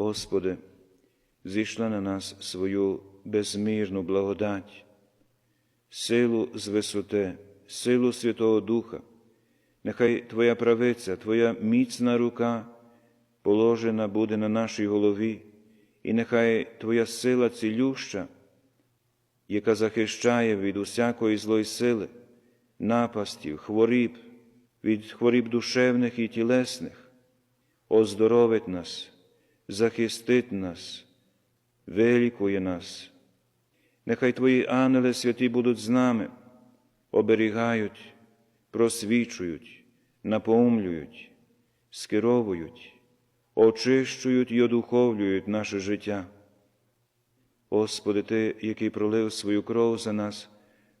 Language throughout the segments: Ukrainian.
Господи, зійшла на нас свою безмірну благодать, силу з висоти, силу Святого Духа, нехай Твоя правиця, Твоя міцна рука положена буде на нашій голові, і нехай Твоя сила цілюща, яка захищає від усякої злої сили, напастів, хворіб, від хворіб душевних і тілесних, оздоровить нас, захистить нас, вилікує нас. Нехай Твої ангели святі будуть з нами, оберігають, просвічують, напоумлюють, скеровують, очищують і одуховлюють наше життя. Господи, Ти, який пролив свою кров за нас,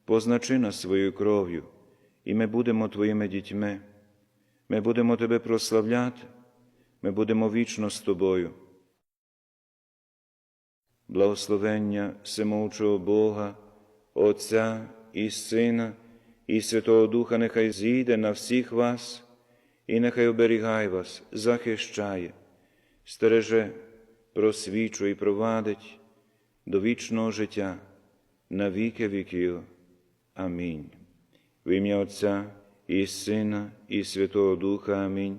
позначи нас своєю кров'ю, і ми будемо Твоїми дітьми. Ми будемо Тебе прославляти, ми будемо вічно з Тобою. Благословення всемовчого Бога, Отця і Сина, і Святого Духа нехай зійде на всіх вас, і нехай оберігає вас, захищає, стереже, просвічує і провадить до вічного життя на віки віків. Амінь. В ім'я Отця і Сина, і Святого Духа Амінь.